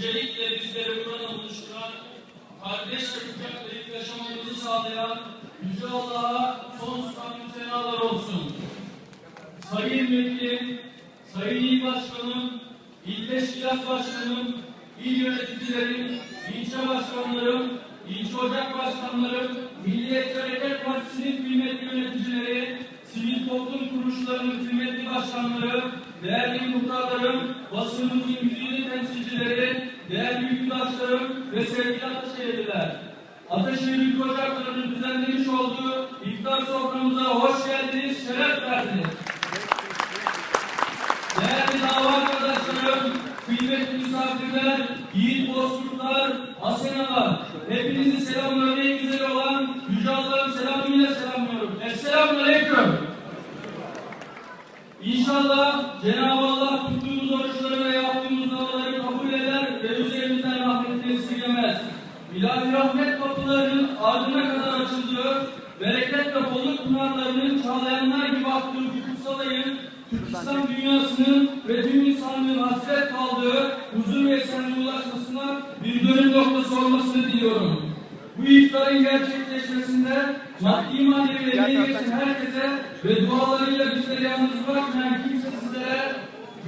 Öncelikle bizleri burada buluşturan, kardeş ve kucaklayıp yaşamamızı sağlayan Yüce Allah'a sonsuz hamdü senalar olsun. Sayın Vekilim, Sayın İl Başkanım, İl Teşkilat Başkanım, İl Yöneticilerim, ilçe başkanlarım, ilçe ocak başkanlarım, Milliyetçi Hareket Partisi'nin kıymetli yöneticileri, sivil toplum kuruluşlarının kıymetli başkanları, değerli muhtarlarım, basınımızın yüzüğü temsilcileri, değerli yurttaşlarım ve sevgili Ataşehirliler. Ataşehir Ülke Ocakları'nın düzenlemiş olduğu iftar soframıza hoş geldiniz, şeref verdiniz. Değerli dava arkadaşlarım, kıymetli misafirler, yiğit bozkurtlar, asenalar, hepinizi selamları en güzeli olan Yüce Allah'ın selamıyla selamlıyorum. Esselamun Aleyküm. İnşallah Cenab-ı Allah tuttuğumuz ardına kadar açıldığı, bereket ve bolluk pınarlarının çağlayanlar gibi aktığı bu kutsal ayın Türkistan dünyasının ve tüm insanlığın hasret kaldığı huzur ve esenliğe ulaşmasına bir dönüm noktası olmasını diliyorum. Bu iftarın gerçekleşmesinde maddi manevi emeği geçen herkese ve dualarıyla bizleri yalnız bırakmayan kimsesizlere,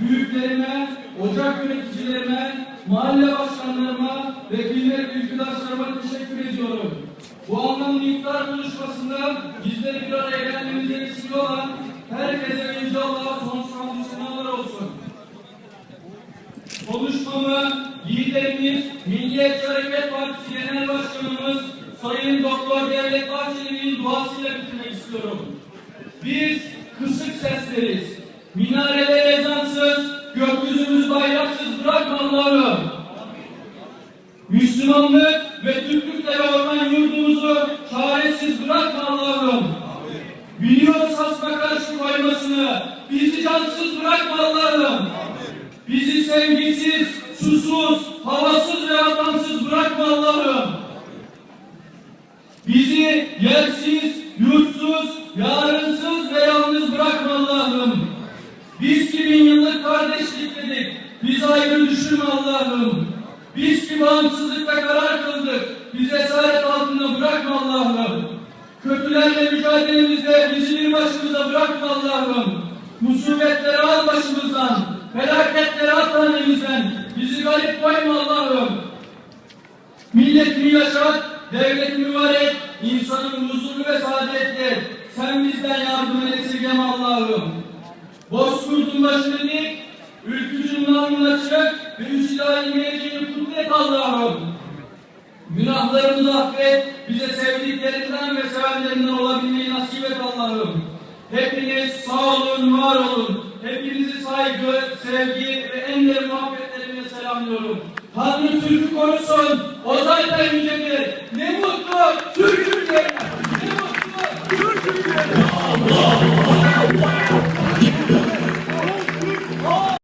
büyüklerime, ocak yöneticilerime, mahalle başkanlarıma ve kıymetli ülküdaşlarıma teşekkür ediyorum. Bu anlamda iftar buluşmasında bizleri bir araya gelmemize vesile olan herkese Yüce Allah'a sonsuz hamdü olsun. Konuşmamı liderimiz Milliyetçi Hareket Partisi Genel Başkanımız Sayın Doktor Devlet Bahçeli'nin duasıyla bitirmek istiyorum. Biz kısık sesleriz. Minareler ezansız, gökyüzümüz bayraksız bırakma. Müslümanlık ve Türklükle yoğrulan yurdumuzu çaresiz bırakma Allah'ım. Biliyoruz hasma karşı koymasını, bizi cansız bırakma Allah'ım. Bizi sevgisiz, susuz, havasız ve vatansız bırakma Allah'ım. Bizi yersiz, yurtsuz, yarınsız ve yalnız bırakma Allah'ım. Biz ki bin yıllık kardeşlik dedik, bizi ayrı düşürme Allah'ım. Biz ki bağımsızlıkla karar kıldık, bizi esaret altında bırakma Allah'ım. Kötülerle mücadelemizde bizi bir başımıza bırakma Allah'ım. Musibetleri al başımızdan, felaketleri at hanemizden, bizi garip koyma Allah'ım. Milletimi yaşat, devletimi var et, insanın huzurlu ve saadetli. Sen bizden yardımını esirgeme Allah'ım. Bozkurt'un başını dik, ülkücünün alnını açık ilahi geleceğini kutlet Allah'ım. Günahlarımızı affet, bize sevdiklerinden ve sevenlerinden olabilmeyi nasip et Allah'ım. Hepiniz sağ olun, var olun. Hepinizi saygı, sevgi ve en derin muhabbetlerimle selamlıyorum. Tanrı Türk'ü korusun, o zaten yücedir. Ne mutlu Türk